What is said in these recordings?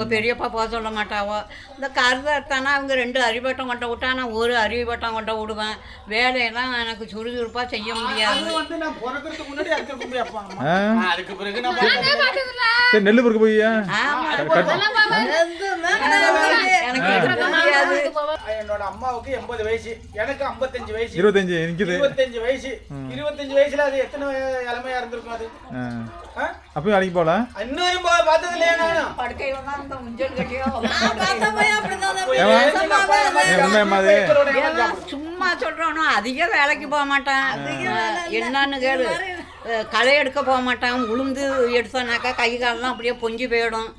அவங்க பெரியப்பா போக சொல்ல மாட்டாவோ? இந்த கருதை எடுத்தானா அவங்க ரெண்டு அரிபட்டம் கொண்ட விட்டா நான் ஒரு அரிபட்டம் கொண்ட விடுவேன் வேலையெல்லாம் எனக்கு சுறுசுறுப்பாக செய்ய முடியாது. நெல்லு பொறுக்க எனக்கு முடியாது என்னோட அம்மாவுக்கு எண்பது வயசு எனக்கு ஐம்பத்தஞ்சு வயசு. இருபத்தஞ்சு நிற்கிது இருபத்தஞ்சு வயசு. இருபத்தஞ்சு வயசுல அது எத்தனை இளமையா இருந்திருக்கும் அது? அப்பயும் அடிக்க போகல? இன்னொரு பா- பார்த்தது இல்லையா நானும்? சும்மா சொல்றோனோ அதிக வேலைக்கு போக மாட்டான். என்னன்னு கேளு. களை எடுக்க போக மாட்டான். உளுந்து எடுத்தோன்னாக்கா கை காலெல்லாம் அப்படியே பொங்கி போயிடும்.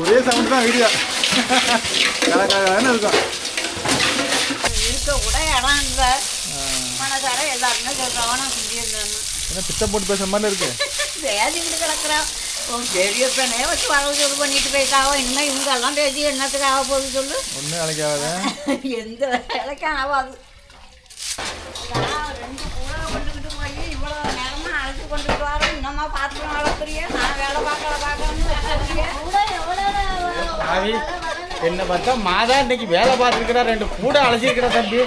ஒரே சவுண்ட் தான் வீடியோ இருக்கும். இருக்க கூட இடம் இல்லை. மனசார எல்லாருமே சொல்றவன் நான் செஞ்சிருந்தேன்னு என்ன பித்தம் போட்டு பேசுற மாதிரி இருக்கு. பேசிக்கிட்டு கிடக்குறான் உன் பெரிய பெண்ணே வச்சு வரவு சொல்லு பண்ணிட்டு போயிட்டாவோ? இன்னும் இவங்க எல்லாம் பேசி என்னத்துக்கு ஆக போகுது சொல்லு. ஒன்றும் அழைக்காத எந்த வேலைக்கும் ஆகாது ரெண்டு கூட கொண்டுக்கிட்டு போய் இவ்வளோ நேரமா அழைச்சி கொண்டுட்டு வரோம் இன்னமா பாத்திரம் வளர்க்குறிய நான் வேலை பார்க்கல பார்க்கணும்னு என்ன பார்த்தா மாதா இன்னைக்கு வேலை பார்த்துருக்கிறா. ரெண்டு கூட அழைச்சிருக்கிறா தம்பி.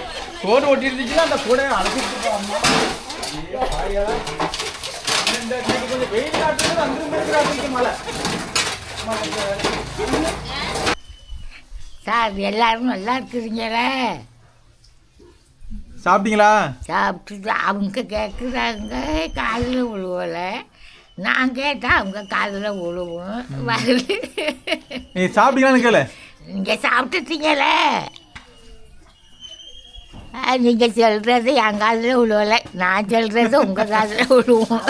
சோறு ஒட்டி இருந்துச்சுன்னா அந்த கூட அழைச்சிட்டு அம்மா ஐயோ, பாவிகளா. இந்த இன்னைக்கு கொஞ்சம் வெயில் காட்டுறது மழை. இந்த- சார் எல்லாரும் நல்லா இருக்கிறீங்களே? சாப்பிட்டீங்களா? சாப்பிட்டுட்டு அவங்க கேட்குறாங்க காதில் விழுவலை. நான் கேட்டால் அவங்க காதில் விழுவும். வரல. நீ சாப்பிட்டீங்களான்னு கேளு. நீங்கள் சாப்பிட்டுட்டீங்களே? நீங்கள் சொல்கிறது என் காதில் விழுவலை. நான் சொல்கிறது உங்கள் காதில் விழுவும்.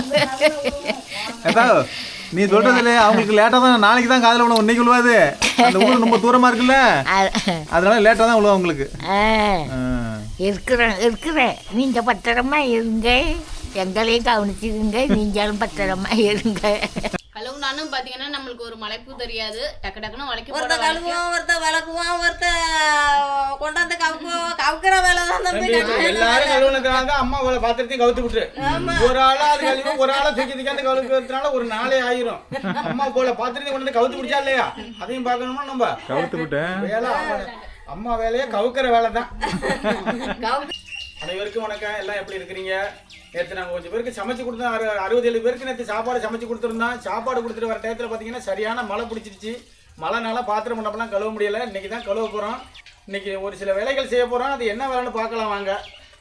நீ சொல்றது இல்லையா அவங்களுக்கு லேட்டாக தான் நாளைக்கு தான் காதில் விழுவும். இன்னைக்கு விழுவாது. அந்த ஊர் ரொம்ப தூரமாக இருக்குல்ல. அதனால லேட்டாக தான் விழுவும் உங்களுக்கு. இருக்கிறேன் இருக்கிறேன். நீங்கள் பத்திரமா இருங்க. எங்களையும் கவனிச்சுக்குங்க நீங்களும் பத்திரமா இருங்க. கழுவுனாலும் பாத்தீங்கன்னா நம்மளுக்கு ஒரு மலைப்பு தெரியாது. டக்கு டக்குன்னு வளைக்க ஒருத்த கழுவுவோம் ஒருத்த விளக்குவோம் ஒருத்த கொண்டாந்து கவுக்குவோம். கவுக்கிற வேலை தான் தம்பி எல்லாரும் கழுவுனதுனால அம்மா வேலை பாத்திரத்தையும் கவுத்து விட்டுரு. ஒரு ஆளா அது கழுவி ஒரு ஆளா தூக்கி தூக்கி கழுவுறதுனால ஒரு நாளே ஆயிரும். அம்மா போல பாத்திரத்தையும் கொண்டு வந்து கவுத்து பிடிச்சா இல்லையா? அதையும் பார்க்கணுமா நம்ம? கவுத்து விட்டேன். வேலை அம்மா- அம்மா வேலையே கவுக்கிற வேலை தான் அனைவருக்கும் வணக்கம். எல்லாம் எப்படி இருக்கிறீங்க? நேற்று நாங்கள் கொஞ்சம் பேருக்கு சமைச்சு கொடுத்தோம். அறு அறுபது ஏழு பேருக்கு நேற்று சாப்பாடு சமைச்சு கொடுத்துருந்தோம். சாப்பாடு கொடுத்துட்டு வர டயத்தில் பார்த்தீங்கன்னா சரியான மழை பிடிச்சிருச்சு. மழைனால பாத்திரம் பண்ணப்பெல்லாம் கழுவ முடியல. இன்னைக்கு தான் கழுவ போகிறோம் இன்னைக்கு ஒரு சில வேலைகள் செய்ய போகிறோம் அது என்ன வேலைன்னு பார்க்கலாம் வாங்க.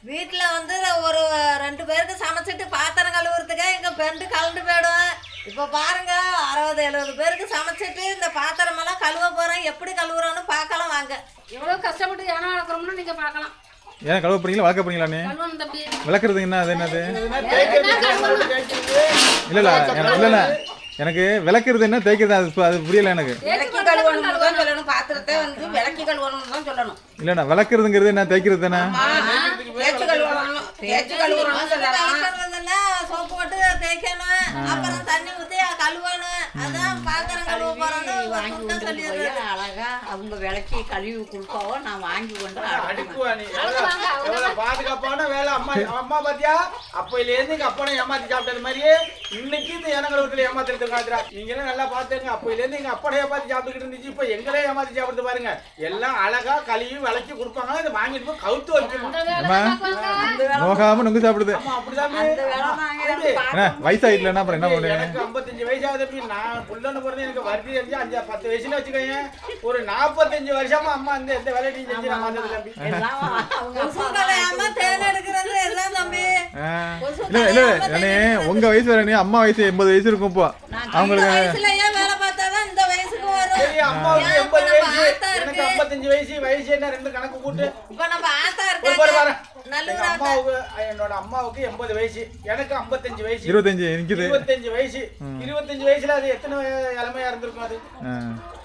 வீட்டுல வந்து ஒரு ரெண்டு பேருக்கு சமைச்சிட்டு பாத்திரம் கழுவுறதுக்கே எங்க பெண்டு கலந்து போயிடும். இப்ப பாருங்க அறுபது எழுபது பேருக்கு சமைச்சிட்டு இந்த பாத்திரம் எல்லாம் கழுவ போறோம். எப்படி கழுவுறோம்னு பார்க்கலாம் வாங்க. எவ்வளவு கஷ்டப்பட்டு யானை வளர்க்குறோம்னு நீங்க பார்க்கலாம். ஏன் கழுவ போறீங்களா? வளர்க்க தம்பி விளக்குறது என்ன அது என்னது. இல்லை இல்லை எனக்கு இல்லை இல்லை எனக்கு விளக்குறது என்ன தேய்க்கிறது அது அது புரியல எனக்கு. இல்லைண்ணா விளக்குறதுங்கிறது என்ன தேய்க்கிறது தானே? சோப்பு போட்டு தேய்க்கணும் அப்புறம் தண்ணி ஊத்தி கழுவணும் கழுவ வாங்கி கொண்டு போய் அழகா அவங்க விளக்கி கழுவி கொடுப்பாவோ நான் வாங்கி கொண்டு. அடுக்குவா நீ? எவ்வளவு எவ்வளவு பாதுகாப்பான வேலை. அம்மா அம்மா பாத்தியா? அப்பையில இருந்து எங்க அப்பனை ஏமாத்தி சாப்பிட்டது மாதிரியே இன்னைக்கு இந்த இனங்களுக்குள்ள ஏமாத்திட்டு காத்துறா நீங்களே நல்லா பாத்துங்க அப்பையில இருந்து எங்க அப்பனை ஏமாத்தி சாப்பிட்டுக்கிட்டு இருந்துச்சு. இப்ப எங்களே ஏமாத்தி சாப்பிடுறது பாருங்க. எல்லாம் அழகா கழுவி விளக்கி கொடுப்பாங்க. இதை வாங்கிட்டு போய் கவுத்து நொங்கு சாப்பிடுது. ஆமா அப்படிதான்? வயசாயிட்டலன்னா அப்புறம் என்ன பண்ணுவேன் எனக்கு 55 வயசு ஆகுது அப்படி நான் புள்ளன்னு பிறந்து எனக்கு வருத்தி தெரிஞ்சு அஞ்சு பத்து வயசுல வச்சுக்கோங்க. ஒரு 45 வருஷமா அம்மா இந்த எந்த வேலையும் செஞ்சு தம்பி. இல்லை இல்லை உங்க வயசு வேற நீ அம்மா வயசு எண்பது வயசு இருக்கும் இப்போ அவங்களுக்கு சரி அம்மாவுக்கு ஏன் இப்ப 80 நம்ம வயசு. எனக்கு இருக்கு. 55 வயசு வயசு என்ன ரெண்டு கணக்கு கூட்டு இப்ப நம்ம ஆத்தா. இருக்காங்க. அம்மாவுக்கு என்னோட அம்மாவுக்கு எண்பது வயசு. எனக்கு 55 வயசு. இருபத்தஞ்சு நிற்கிது இருபத்தஞ்சு வயசு. இருபத்தஞ்சு வயசுல அது எத்தனை இளமையா இருந்திருக்கும் அது?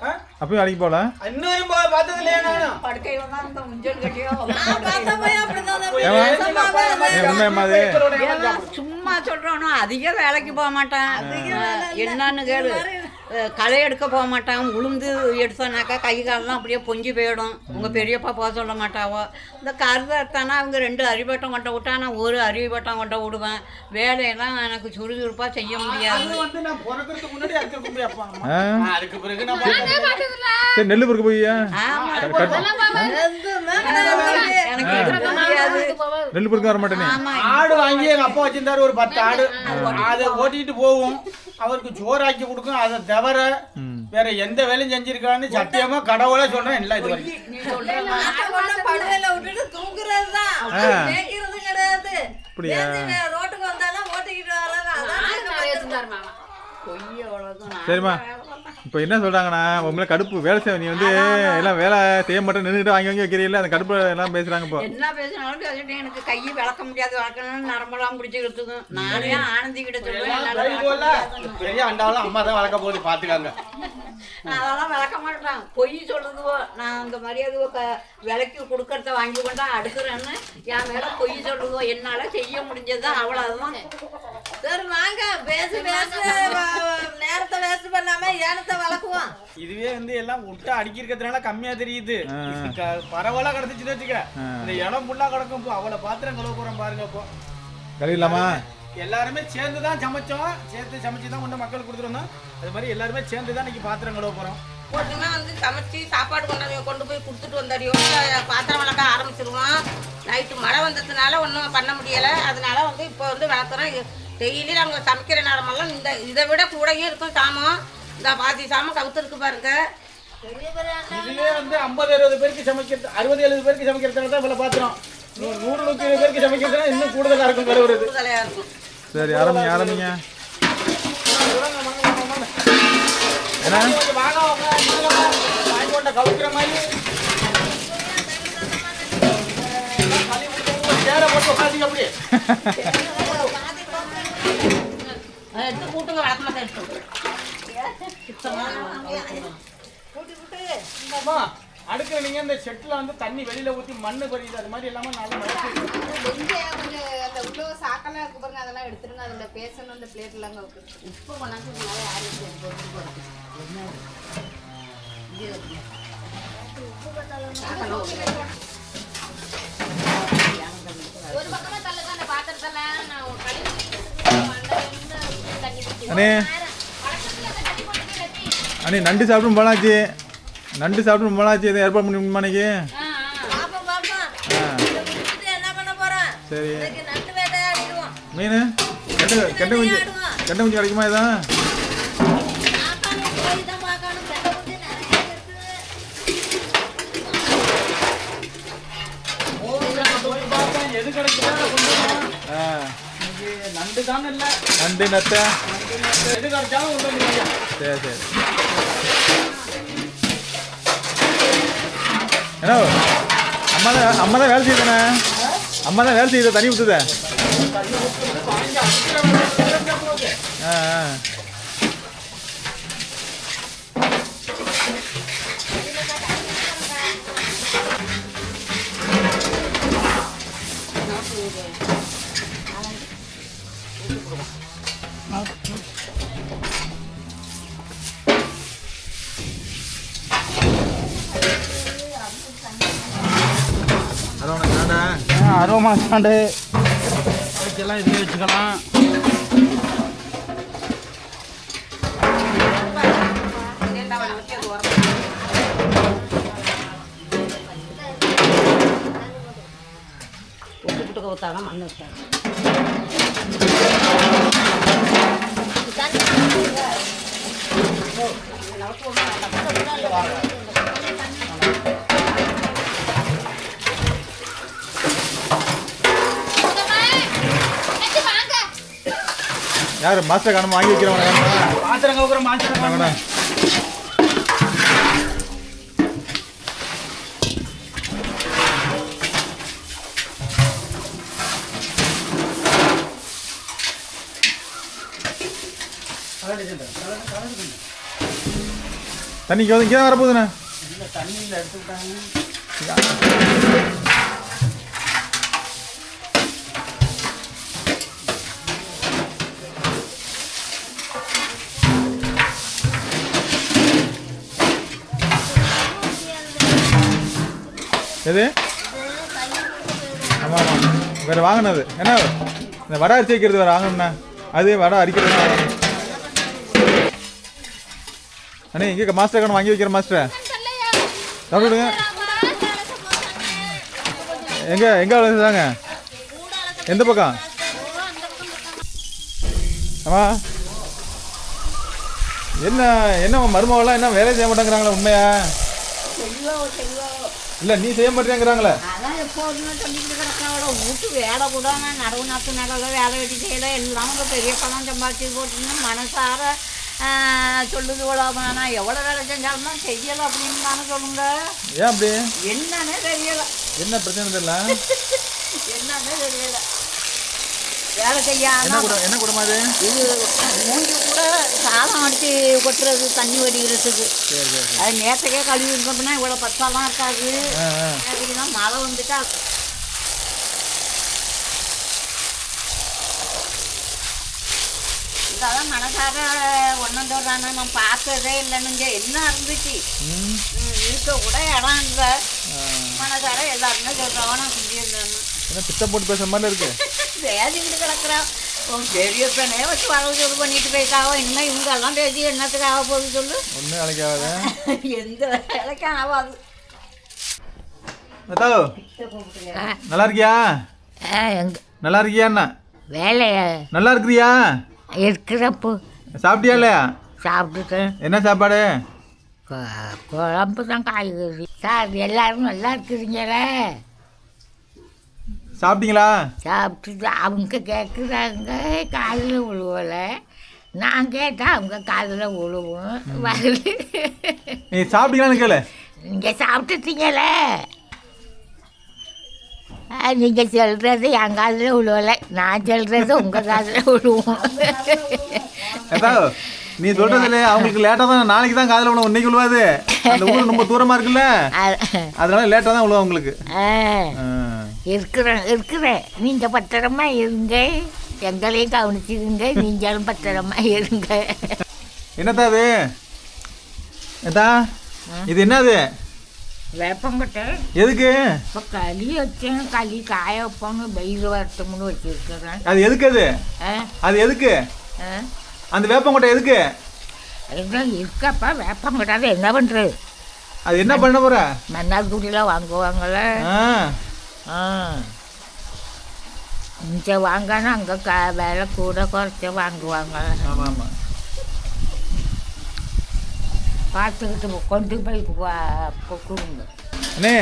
ஆ? அப்பயும் அடிக்க போகல? இன்னொரு பா- பார்த்தது இல்லையா நானும் படுக்கையில தான் முஞ்சல் கட்டியோ? சும்மா சொல்றோனோ அதிக வேலைக்கு போக மாட்டான். என்னன்னு கேளு. களை எடுக்க போக மாட்டான் உளுந்து எடுத்தோன்னாக்கா கை காலெல்லாம் அப்படியே பொங்கி போயிடும். உங்கள் பெரியப்பா போக சொல்ல மாட்டாவோ. இந்த கருதை எடுத்தானா அவங்க ரெண்டு அரிவட்டம் கொண்ட விட்டா நான் ஒரு அரிவட்டம் கொண்ட விடுவேன். வேலையெல்லாம் எனக்கு சுறுசுறுப்பாக செய்ய முடியாது. நெல்லு பொறுக்க முடியாது நெல் பொறுக்க வர மாட்டேனே. ஆமா. ஆடு வாங்கி எங்க அப்பா வச்சிருந்தாரு ஒரு பத்து ஆடு. அதை ஓட்டிட்டு போவோம். அவருக்கு சோறாக்கி கொடுக்கும். அதை தவிர வேற எந்த வேலையும் செஞ்சிருக்கான்னு சத்தியமா கடவுளே சொல்றேன். இல்லை இது வரைக்கும் கிடையாது. அப்படியா? ரோட்டுக்கு வந்தாலும் ஓட்டிக்கிட்டு வர்றது. சரிம்மா. இப்போ என்ன சொல்றாங்கன்னா உங்களை கடுப்பு வேலை செய்ய நீ வந்து எல்லாம் வேலை செய்ய மாட்டேன் நின்றுட்டு வாங்கி வாங்கி வைக்கிறீல்ல அந்த கடுப்பு எல்லாம் பேசுறாங்க இப்போ. என்ன பேசினாலும் எனக்கு கை விளக்க முடியாது விளக்கணும்னு நரம்பெல்லாம் பிடிச்சிக்கிட்டு நானே ஆனந்தி கிட்ட சொல்லுவேன். பெரிய அண்டாவெல்லாம் அம்மா தான் வளர்க்க போகுது பாத்துக்காங்க நான் அதெல்லாம் விளக்க மாட்டேன் பொய் சொல்லுதுவோ நான் அந்த மரியாதை க விலைக்கு கொடுக்கறத வாங்கி கொண்டா அடுக்குறேன்னு என் மேல பொய் சொல்லுதோ என்னால செய்ய முடிஞ்சது அவ்வளவுதான் சரி வாங்க. பேசி பேசி. நேரத்தை வேஸ்ட் பண்ணாம ஏனத்தை வளர்க்குவோம் இதுவே வந்து எல்லாம் விட்டு அடிக்கிறதுனால கம்மியா தெரியுது. பரவலா கிடந்துச்சுன்னு வச்சுக்க இந்த இடம் ஃபுல்லா கிடக்கும். இப்போ அவளை பாத்திரம் கழுவ போறோம் பாருங்க இப்போ கழுவிடலாமா எல்லாருமே சேர்ந்து தான் சமைச்சோம். சேர்த்து சமைச்சு தான் கொண்டு மக்களுக்கு கொடுத்துருந்தோம் அது மாதிரி எல்லாருமே சேர்ந்து தான் இன்னைக்கு பாத்திரம் கழுவ போறோம். போட்டுமே வந்து சமைச்சு சாப்பாடு கொண்டாந்து கொண்டு போய் கொடுத்துட்டு வந்தாடியோ பாத்திரம் விளக்க ஆரம்பிச்சிருவோம். நைட்டு மழை வந்ததுனால ஒன்றும் பண்ண முடியலை. அதனால வந்து இப்போ வந்து விளக்குறோம் டெய்லி நாங்கள் சமைக்கிற நேரமெல்லாம் இந்த இதை விட கூடயும் இருக்கும் சாமம் இந்த பாதி சாமம் கவுத்துருக்கு பாருங்க. இதுவே வந்து ஐம்பது அறுபது பேருக்கு சமைக்கிறது அறுபது எழுபது பேருக்கு சமைக்கிறதுனால தான் இவ்வளோ பாத்திரம் நூறு நூறு நூற்றி இருபது பேருக்கு சமைக்கிறதுனா இன்னும் கூடுதலாக இருக்கும் இருக்கும். சரி ஆரம்பிங்க ஆரம்பிங்க. என்ன? கொஞ்சம் வாங்க கொண்ட கவுக்கிற மாதிரி சேரை போட்டு உட்காந்தீங்க அப்படியே அதை எடுத்து கூட்டுங்க வழக்கமாக எடுத்து அம்மா, அடுக்கு நீங்க இந்த செட்டில் வந்து தண்ணி வெளியில ஊத்தி மண்ணு பறியுது அது மாதிரி எல்லாமே நல்லா மழை அந்த உள்ள சாக்கெல்லாம் இருக்கு பாருங்க அதெல்லாம் எடுத்துருங்க அதுல பேசணும் அந்த பிளேட்லாம் உப்பு கொண்டாந்து மேலே யாரும் பொறுத்து போகிறது ஒரு பக்கமா தள்ளுங்க அந்த பாத்திரத்தெல்லாம் நான் கழுவி தண்ணி ஊத்தி அண்ணே வழக்கத்துல அந்த தண்ணி போட்டு கட்டி அண்ணே நண்டு சாப்பிட்டு போலாச்சு நண்டு சாப்பிட்டு ரொம்ப நாளாச்சு. எதுவும் ஏற்பாடு பண்ணி அன்னைக்கு? சரி. நண்டு மீன்? கெட்ட கெட்ட குஞ்சு கெட்ட குஞ்சு கிடைக்குமா இதான் பார்க்கணும். போய் தான் பார்க்கணும் கெட்ட குஞ்சு நிறைய இருக்குது போய் பார்த்தேன் எது கிடைக்குதோ அதை கொண்டு வரணும். ஆ இன்னைக்கு நண்டு தானே இல்லை நண்டு நத்தை எது கிடைச்சாலும் கொண்டு வந்துருங்க சரி சரி என்ன அம்மா தான் அம்மா தான் வேலை செய்யுதுண்ணே. அம்மா தான் வேலை செய்யுது தண்ணி ஊற்றுதே ஆ ஆ அது உனக்கு வேண்டா அரோமா ஸ்டாண்டு அதுக்கெல்லாம் இதுலேயே வச்சுக்கலாம். ஊற்றாதான் மண் யார் மாஸ்டர் காணும் வாங்கி வைக்கிறவங்க பாத்திரம் கவுக்கிற மாத்திரம் வாங்கடா. தண்ணி இங்கே வந்து இங்கே தண்ணியில் எடுத்துக்கிட்டாங்க. எது? ஆமாம் ஆமாம் வேறு வாங்கினது. என்ன? இந்த வடை அரிசி வைக்கிறது வேறு வாங்கணுண்ணா அது வடை அரிக்கிறது அண்ணே இங்கே மாஸ்டர் கணக்கு வாங்கி வைக்கிற மாஸ்டர். சாப்பிடுங்க எங்கே எங்கே வளர்த்துதாங்க எந்த பக்கம்? ஆமா. என்ன என்ன மருமகளாம் என்ன வேலை செய்ய மாட்டேங்கிறாங்களா உண்மையா? இல்லை நீ செய்ய மாட்டேங்கிறாங்களே. அதான் எப்போதுமே சொல்லிக்கிட்டு கிடக்காவோட வீட்டு வேலை கூட நடவு நாற்று நடல வேலை வெட்டி செய்யல எல்லாம் உங்கள் பெரிய பணம் சம்பாதிச்சு போட்டுன்னு மனசார ஆஹ், சொல்லுது இவ்வளோ நான் எவ்வளோ வேலை செஞ்சாலும் செய்யலை அப்படின்னு தானே சொல்லுங்க. ஏன் அப்படி? என்னன்னே தெரியலை. என்ன பிரச்சனை தெரியல? என்னன்னே தெரியலை. வேலை என்ன செய்யாம கூட என்ன குடும்பம் அது இது மூஞ்சி கூட சாதம் அடித்து கொட்டுறது தண்ணி வடிகிறதுக்கு. அது நேற்றுக்கே கழுவி இருந்தோம்னா இவ்வளோ பத்தாலாம் இருக்காது. தான் மழை வந்துட்டா. இதெல்லாம் மனசார ஒன்றும் சொல்கிறாங்க நான் பார்த்ததே இல்லைனுங்க என்ன இருந்துச்சு? இருக்க கூட இடம் இல்லை. மனசார எல்லாருமே சொல்கிறவன் செஞ்சிருந்தேன்னு. என்ன திட்டம் போட்டு பேசுகிற மாதிரி இருக்கு? பேசிக்கிட்டு கிடக்குறான் உன் பெரிய பெண்ணே வச்சு வளர்ச்சி இது பண்ணிட்டு போயிட்டாவோ? இன்னும் இவங்க எல்லாம் பேசி என்னத்துக்கு ஆக போகுது சொல்லு. ஒன்றும் அழைக்காத. எந்த வேலைக்கும் ஆகாது. நல்லா இருக்கியா? எங்க நல்லா இருக்கியா அண்ணா வேலைய? நல்லா இருக்கிறியா? இருக்கிறப்போ. சாப்பிட்டியா இல்லையா? சாப்பிட்டுட்டு என்ன சாப்பாடு? குழம்பு தான் காய்கறி. சார் எல்லாரும் நல்லா இருக்கிறீங்களே? சாப்பிட்டீங்களா? சாப்பிட்டுட்டு அவங்க கேட்குறாங்க காதில் விழுவலை. நான் கேட்டால் அவங்க காதில் விழுவும். வரல நீ சாப்பிட்டீங்களான்னு கேளு. நீங்கள் சாப்பிட்டுட்டீங்களே நீங்கள் சொல்கிறது என் காதில் விழுவலை. நான் சொல்கிறது உங்கள் காதில் விழுவும். நீ சொல்றது இல்லையா அவங்களுக்கு லேட்டாக தான் நாளைக்கு தான் காதில் விழுவும் இன்னைக்கு விழுவாது அந்த ஊர் ரொம்ப தூரமாக இருக்குல்ல? அதனால லேட்டாக தான் விழுவும் உங்களுக்கு. இருக்கிறேன் இருக்கிறேன். நீங்கள் பத்திரமா இருங்க. எங்களையும் கவனிச்சுருங்க. நீங்களும் பத்திரமா இருங்க. என்னத்தா அது? ஏதா இது என்னது? வேப்பங்கொட்டை. எதுக்கு? இப்போ களி வச்சேன். களி காய வைப்பாங்க வெயில் வரட்டும்னு வச்சுருக்கிறேன். அது எதுக்கு அது? அது எதுக்கு? அந்த வேப்பங்கொட்டை எதுக்கு? எல்லாம் இருக்கப்பா வேப்பங்கொட்டை என்ன பண்ணுறது அது என்ன பண்ண போற? மன்னார் குடியில் வாங்குவாங்கள்ல ஆ. ஆ. இங்கே வாங்கினா அங்கே க விலை கூட குறைச்சி வாங்குவாங்க. பார்த்துக்கிட்டு கொண்டு போய் கொடுங்க. அண்ணே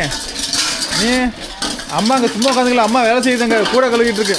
நீ அம்மா அங்கே சும்மா உட்காந்துங்களா அம்மா வேலை செய்யுதுங்க. கூட கழுவிட்டு இருக்கு.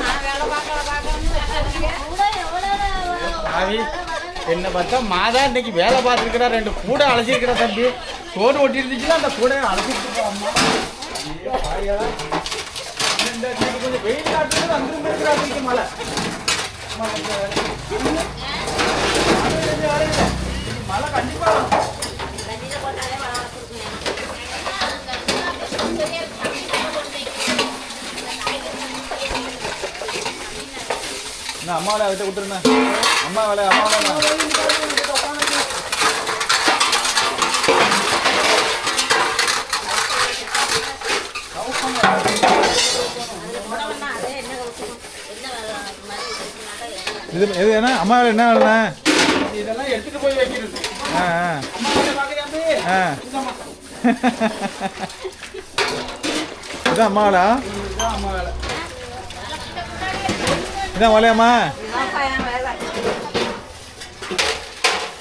நான் வேலை பார்க்கல பார்க்கறேன்னு ஆவி என்ன பார்த்தா மாதா இன்னைக்கு வேலை பார்த்துருக்கிறா ரெண்டு கூட அழைச்சிருக்கிறா தம்பி. தோடு ஒட்டி இருந்துச்சுன்னா அந்த கூட அழைச்சிட்டு அம்மா. இந்த கொஞ்சம் வெயில் காட்டுறது அங்கிருந்து இருக்கிறா மழை. அம்மா, கொஞ்சம் மழை கொஞ்சம் வரையில. இன்னைக்கு அம்மா வேலை விட்டுருண்ணே அம்மா வேலை அம்மா வேலை இது இது என்ன? அம்மா வேலை என்ன வேலைண்ணே இதெல்லாம் எடுத்துட்டு போய் வைக்கிறது. ஆ ஆ. வேலை. இதான் அம்மா வேலை இதான் வலையம்மா வேலை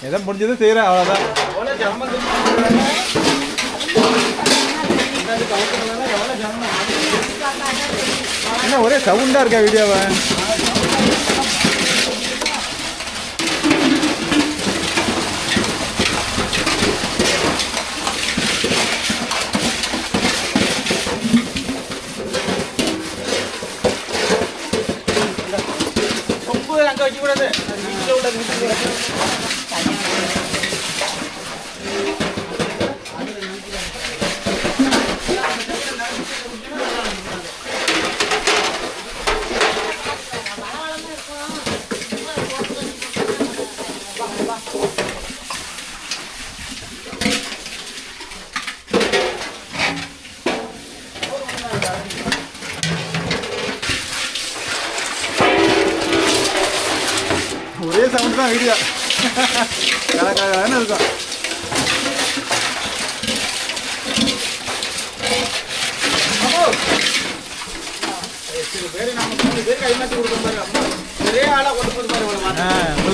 எதை முடிஞ்சது செய்கிறேன் அவ்வளோதான் என்ன ஒரே சவுண்டாக இருக்கா வீடியோவை? কি করে দে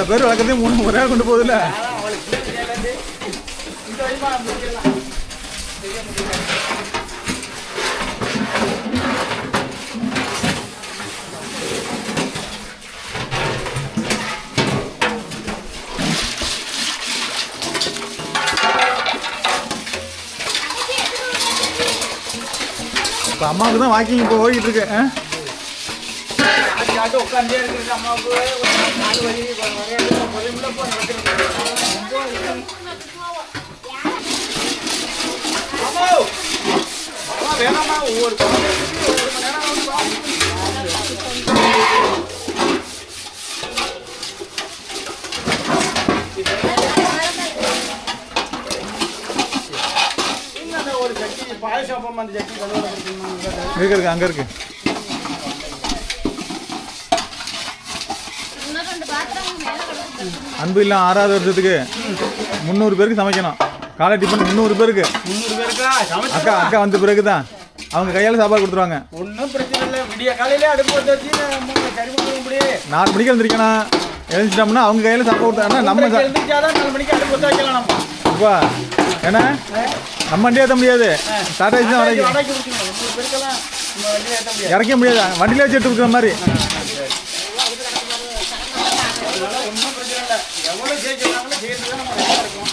இவ்வளோ பேர் வளர்க்குறதே மூணு ஒரே கொண்டு போகுதுல்ல? இப்போ அம்மாவுக்கு தான் வாக்கிங் இப்போ ஓடிட்டு இருக்கு உட்காந்தே இருக்கிறது அம்மாவுக்கு ஒரு நாலு வழி வரையாது பொறுமையில போ நடக்கிறது அம்மா அம்மா வேணாம்மா ஒவ்வொரு குழந்தைக்கு ஒரு மணி நேரம் ஆகுதுப்பா. இன்னும் அந்த ஒரு சட்டி பாயசம் அந்த சட்டி கழுவுற கொடுக்கணும் இருக்கு இருக்கு அங்கே இருக்கு அன்பு இல்லை ஆறாவது வருஷத்துக்கு முந்நூறு பேருக்கு சமைக்கணும். காலை டிஃபன் முந்நூறு பேருக்கு. முந்நூறு பேருக்கா? சமைச்சு அக்கா அக்கா வந்த பிறகு தான் அவங்க கையால் சாப்பாடு கொடுத்துருவாங்க. ஒன்றும் பிரச்சனை இல்லை. விடிய காலையிலே அடுப்பு வச்சு முடியும் நாலு மணிக்கு எழுந்திரிக்கணும் எழுந்திரிச்சிட்டோம்னா அவங்க கையில் சாப்பாடு கொடுத்தாங்கன்னா நம்ம நாலு மணிக்கு அடுப்பு வச்சு வைக்கலாம் நம்ம. ஏன்னா நம்ம வண்டி ஏற்ற முடியாது. டாடா ஏசி தான் முடியாது. இறக்க முடியாது. வண்டியிலே வச்சு எடுத்து கொடுக்குற மாதிரி அதனால ஒன்றும் பிரச்சனை இல்லை எவ்வளோ ஜெயிக்கிறாங்களோ ஜெயிச்சு தான் நம்ம இருக்கோம்.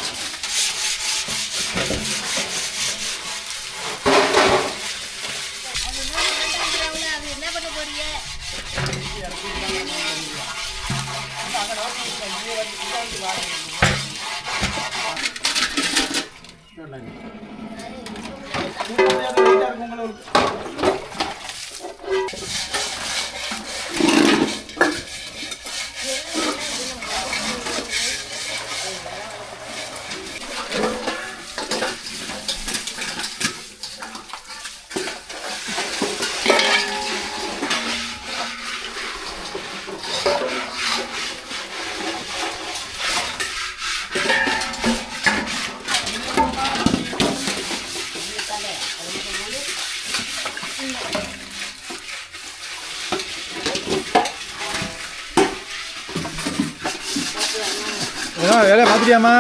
வேலையை மாற்றிட்டியாம்மா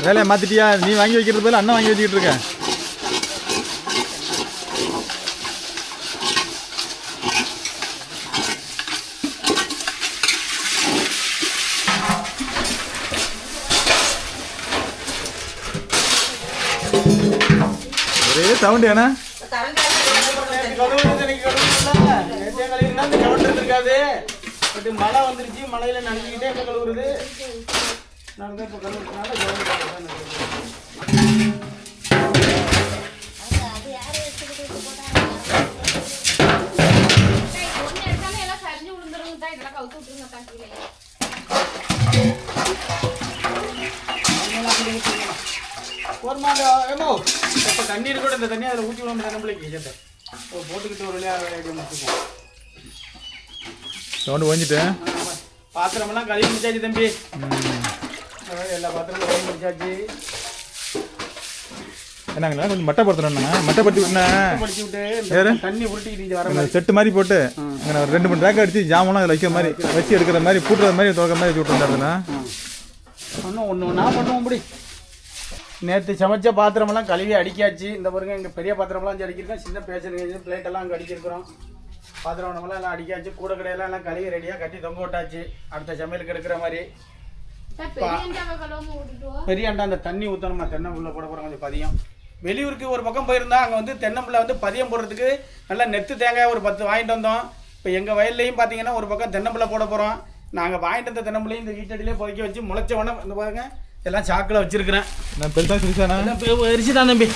வேலையை மாற்றிட்டியா நீ வாங்கி வைக்கிறது பதில் அண்ணன் வாங்கி வச்சுக்கிட்டு இருக்க ஒரே சவுண்ட் ஏன்னா இருக்காது. பட் மழை வந்துருச்சு மழையில நனைஞ்சுக்கிட்டே கழுவுறது தான் இப்ப ஏமோ இப்ப தண்ணீர் கூட இந்த தண்ணி அதில் ஊற்றி விட முடியாது நம்மளுக்கு ஓ, போட்டுக்கிட்டு ஒரு வழியாக சவுண்டு ஓஞ்சிட்டு? பாத்திரமெல்லாம் கழுவி முடிச்சாச்சு தம்பி. எல்லா பாத்திரமும் முடிச்சாச்சு என்னங்களா கொஞ்சம் மட்டை படுத்துறேண்ணா மட்டை படுத்தி விட்டுண்ணா. படிச்சு விட்டு வேறு? இந்த தண்ணி உருட்டிக்கிட்டு செட்டு மாதிரி. போட்டு அங்கே ஒரு ரெண்டு மூணு ரேக் அடிச்சு ஜாமெல்லாம் அதில் வைக்கிற மாதிரி வச்சு எடுக்கிற மாதிரி பூட்டுற மாதிரி துறக்கிற மாதிரி வச்சு விட்டுருந்தாருண்ணா ஒன்றும் ஒன்று ஒன்றா பண்ணுவோம் இப்படி நேற்று சமைச்ச பாத்திரமெல்லாம் கழுவி அடிக்காச்சு. இந்த பாருங்க எங்கள் பெரிய பாத்திரமெல்லாம் அஞ்சு அடிக்கிறோம் சின்ன பேசன் பிளேட் எல்லாம் அங்கே அடிச்சிருக்கிறோம். பாத்திரம் உணவெல்லாம் எல்லாம் அடிக்காச்சு. கூட கடையெல்லாம் எல்லாம் கழுவி ரெடியாக கட்டி தொங்க விட்டாச்சு. அடுத்த சமையலுக்கு எடுக்கிற மாதிரி. பெரியண்டாவை கழுவாம விட்டுட்டு பெரிய அண்டா அந்த தண்ணி ஊற்றணுமா தென்னம்பிள்ளை போட போகிறோம் கொஞ்சம் பதியம். வெளியூருக்கு ஒரு பக்கம் போயிருந்தா அங்கே வந்து தென்னம்பிள்ளை வந்து பதியம் போடுறதுக்கு நல்லா நெத்து தேங்காய் ஒரு பத்து வாங்கிட்டு வந்தோம். இப்போ எங்கள் வயல்லையும் பார்த்தீங்கன்னா ஒரு பக்கம் தென்னம்பிள்ளை போட போகிறோம் நாங்கள் வாங்கிட்டு வந்த தென்னம்பிள்ளையும் இந்த வீட்டடியிலே புதைக்க வச்சு முளைச்ச உடனே இந்த பாருங்க எல்லாம் சாக்கில் வச்சுருக்கிறேன். நான் பெருசாக சிரிச்சாண்ணா எரிச்சு தான் தம்பி.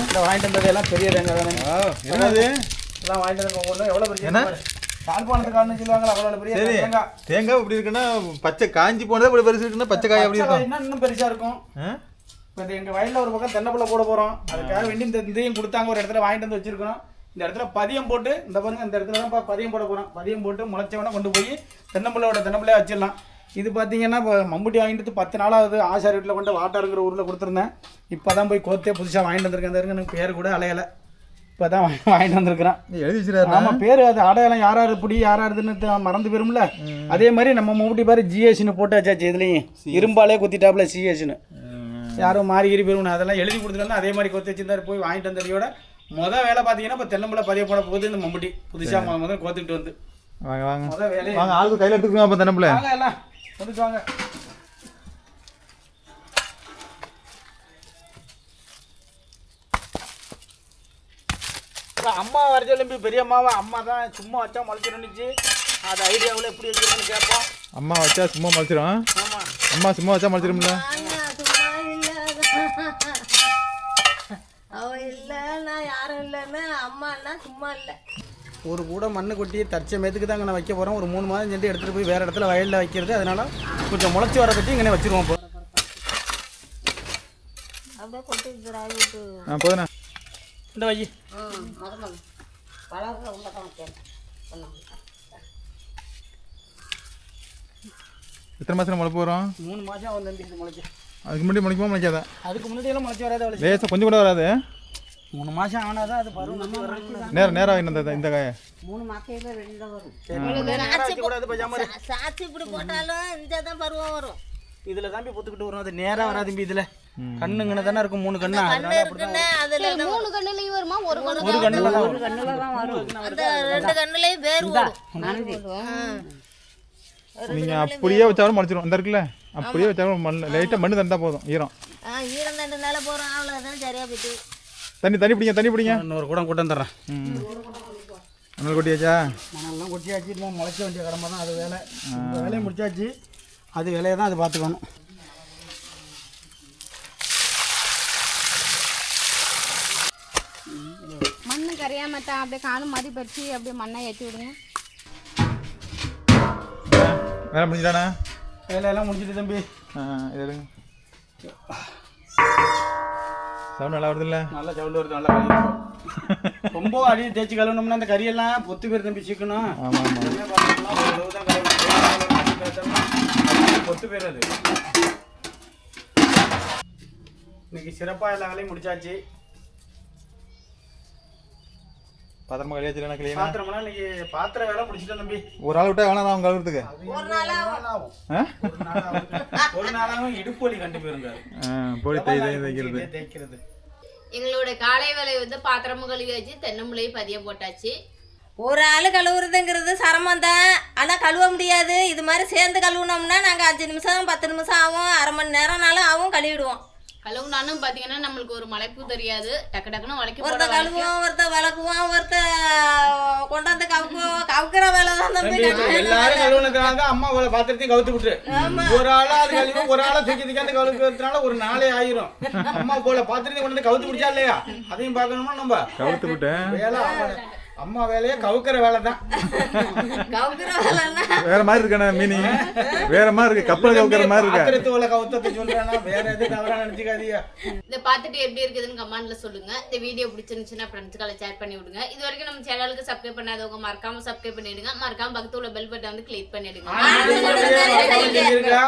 இந்த வாங்கிட்டு வந்தது எல்லாம் பெரிய தேங்காய் தானே. என்னது? எல்லாம் வாங்கிட்டு வந்து எவ்வளோ பெரிய என்ன? தாழ்பானத்துக்காரன்னு சொல்லுவாங்களா அவ்வளோ பெரிய சரி தேங்காய். தேங்காய் இப்படி இருக்குன்னா பச்சை காஞ்சி போனதே இப்படி பெருசு இருக்குன்னா பச்சை காய் அப்படி இருக்கும்? இன்னும் இன்னும் பெருசாக இருக்கும்? இப்போ எங்கள் வயலில் ஒரு பக்கம் தென்னப்பிள்ளை போட போகிறோம் அதுக்காக வேண்டி இந்த இதையும் கொடுத்தாங்க ஒரு இடத்துல வாங்கிட்டு வந்து வச்சிருக்கோம். இந்த இடத்துல பதியம் போட்டு இந்த பாருங்க இந்த இடத்துல தான் பதியம் போட போகிறோம் பதியம் போட்டு முளைச்சவன கொண்டு போய் தென்னம்பிள்ளையோட தென்னம்பிள்ளையை வச்சிடலாம். இது பார்த்தீங்கன்னா இப்போ மம்புட்டி வாங்கிட்டு பத்து நாளாவது ஆசாரி வீட்டில் கொண்டு வாட்டாருங்கிற ஊரில் கொடுத்துருந்தேன். இப்போ தான் போய் கோத்தே புதுசாக வாங்கிட்டு வந்திருக்கேன். எனக்கு பேர் கூட அலையலை. இப்போ தான் வாங்கிட்டு வந்திருக்கிறேன். எழுதி வச்சிருக்காரு ஆமா பேர் அது அடையாளம் யார் யார் இப்படி யார் யாருதுன்னு மறந்து போயிரும்ல. அதே மாதிரி நம்ம மம்முட்டி பேர் ஜிஎஸ்னு போட்டு வச்சாச்சு இதுலேயும். இரும்பாலே குத்திட்டாப்புல சிஎஸ்னு யாரும் மாறி போயிருக்கணும் அதெல்லாம் எழுதி கொடுத்துட்டு அதே மாதிரி கொத்தி வச்சிருந்தாரு போய் வாங்கிட்டு வந்ததையோட மொதல் வேலை பார்த்தீங்கன்னா இப்போ தென்னம்பிள்ளை பதிய போட போகுது இந்த மம்முட்டி புதுசாக முத முதல் கோத்துக்கிட்டு வந்து. வாங்க வாங்க. மொதல் வேலையை. வாங்க ஆளுக்கு கையில் எடுத்துக்கோங்க அப்போ தென்னப்பிள்ளை வாங்க எல்லாம். வந்துட்டு வாங்க. அம்மா வர சொல்லி பெரியம்மாவை அம்மா தான் சும்மா வச்சா முளைச்சிருந்துச்சு அது ஐடியாவில் எப்படி வச்சுருன்னு கேட்போம். அம்மா வச்சா சும்மா மலைச்சிரும் ஆமாம் அம்மா சும்மா வச்சா மலைச்சிரும்ல அவ இல்ல நான் யாரும் இல்லைன்னு அம்மான்னா சும்மா இல்லை. ஒரு கூட மண்ணு கொட்டி தற்சமயத்துக்கு தாங்க நான் வைக்க போகிறோம் ஒரு மூணு மாதம் சென்று எடுத்துகிட்டு போய் வேறு இடத்துல வயலில் வைக்கிறது. அதனால கொஞ்சம் முளைச்சி வர கட்டி இங்கே வச்சுருவோம் இப்போ. போதுண்ணா. இந்த வை. எத்தனை மாதம் முளை போகிறோம் மூணு மாதம் வந்து தம்பி இது முளைச்சி அதுக்கு முன்னாடி முளைக்குமா முளைக்காதா? அதுக்கு முன்னாடி எல்லாம் முளைச்சி வராது அவ்வளோ லேசாக கொஞ்சம் கூட வராது? மூணு மாதம் ஆனாதான் அது பருவம் நம்ம நேரம் நேரம் இந்த இந்த காயை மூணு மாசையில ரெண்டு தான் வரும். சாட்சி இப்படி போட்டாலும் இந்த தான் பருவம் வரும். இதுல தாம்பி பொத்துக்கிட்டு வரும் அது நேரா வராது தம்பி இதுல. கண்ணுங்கன்னு தானே இருக்கும் மூணு கண்ணு? கண்ணு இருக்குன்னு அதுல மூணு கண்ணுலயும் வருமா? ஒரு கண்ணு ஒரு கண்ணுல தான் வரும். அந்த ரெண்டு கண்ணுலயும் வேர் ஓடும். நீங்கள் அப்படியே வச்சாலும் முளைச்சிரும் இந்த இருக்குல்ல? அப்படியே வச்சாலும் மண் லைட்டாக மண்ணு தந்தா போதும் ஈரம். ஈரம் தண்டு நில போகிறோம் அவ்வளோதான் சரியா போயிட்டு தண்ணி தண்ணி பிடிங்க தண்ணி பிடிங்க. இன்னொரு குடம் கூட்டம் தர்றேன் ம். மணல் கொட்டியாச்சா? மணல்லாம் கொட்டியாச்சு. இன்னும் முளைக்க வேண்டிய கடமை தான் அது வேலை. வேலையை முடிச்சாச்சு. அது வேலையை தான் அது பார்த்துக்கணும் மண்ணு கரையாம தான் அப்படியே காணும் மாதிரி பறிச்சு அப்படியே மண்ணை ஏற்றி விடுங்க. வேலை முடிஞ்சிட்டாண்ணா வேலையெல்லாம் முடிச்சிட்டு தம்பி. ஆ இது எடுங்க. சவுண்ட் நல்லா வருதுல்ல? நல்லா சவுண்டு வருது நல்லா ரொம்ப அடி தேய்ச்சி கழுவுனோம்னா அந்த கறியெல்லாம் பொத்து பேர் தம்பி சீக்கணும் ஆமாம் ஆமாம் எல்லாமே பொத்து பேர் அது. இன்னைக்கு சிறப்பாக எல்லா வேலையும் முடிச்சாச்சு. பத்திரமா கழியாச்சு கிளீனா பாத்திரமெல்லாம் இன்னைக்கு பாத்திர வேலை முடிச்சிட்டேன் தம்பி. ஒரு ஆள் விட்டா வேணாம் அவங்க கழுவுறதுக்கு. ஒரு நாள் ஆகும். ஒரு நாள் ஆகும். இடுப்பு வலி கண்டு போயிருந்தாரு போய் தை தை தைக்கிறது தேய்க்கிறது. எங்களுடைய காலை வேலை வந்து பாத்திரமும் கழுவி வச்சு தென்னம்பிள்ளையும் பதிய போட்டாச்சு. ஒரு ஆள் கழுவுறதுங்கிறது சிரமம் தான். ஆனால் கழுவ முடியாது. இது மாதிரி சேர்ந்து கழுவுனோம்னா நாங்கள் அஞ்சு நிமிஷம் பத்து நிமிஷம் ஆகும். அரை மணி நேரம்னாலும் ஆகும் கழுவிடுவோம். கழுவுனாலும் பாத்தீங்கன்னா நம்மளுக்கு ஒரு மலைப்பு தெரியாது. டக்கு டக்குன்னு வளைக்க ஒருத்த கழுவுவோம் ஒருத்த விளக்குவோம் ஒருத்த கொண்டாந்து கவுக்குவோம். கவுக்கிற வேலை தான் தம்பி எல்லாரும் கழுவுனதுனால அம்மா அவளை பாத்திரத்தையும் கவுத்து விட்டு ஒரு ஆளா அது கழுவி ஒரு ஆளா தூக்கி தூக்காந்து கழுவுறதுனால ஒரு நாளே ஆயிரும். அம்மா போல பாத்திரத்தையும் கொண்டு வந்து கவுத்து பிடிச்சா இல்லையா? அதையும் பார்க்கணுமா நம்ம? கவுத்து விட்டேன். வேலை அம்மா- வேலையே கவுக்கிற வேலை தான் கவுக்கிற வேலைன்னா வேற மாதிரி இருக்கானே மீனி. வேற மாதிரி இருக்கு. கப்பல் கவுக்கிற மாதிரி இருக்கா. வேலை கவுத்தத்தை சொல்றேன்னா வேற எதுவும் தவறா நினைச்சுக்காதீங்க. இதை பார்த்துட்டு எப்படி இருக்குதுன்னு கமெண்ட்ல சொல்லுங்க. இந்த வீடியோ பிடிச்சிருந்துச்சுன்னா ஃப்ரெண்ட்ஸ்களை ஷேர் பண்ணி விடுங்க. இது வரைக்கும் நம்ம சேனலுக்கு சப்ஸ்கிரைப் பண்ணாதவங்க மறக்காம சப்ஸ்கிரைப் பண்ணிடுங்க. மறக்காம பக்கத்துல உள்ள பெல் பட்டன் வந்து கிளிக் பண்ணிடுங்க.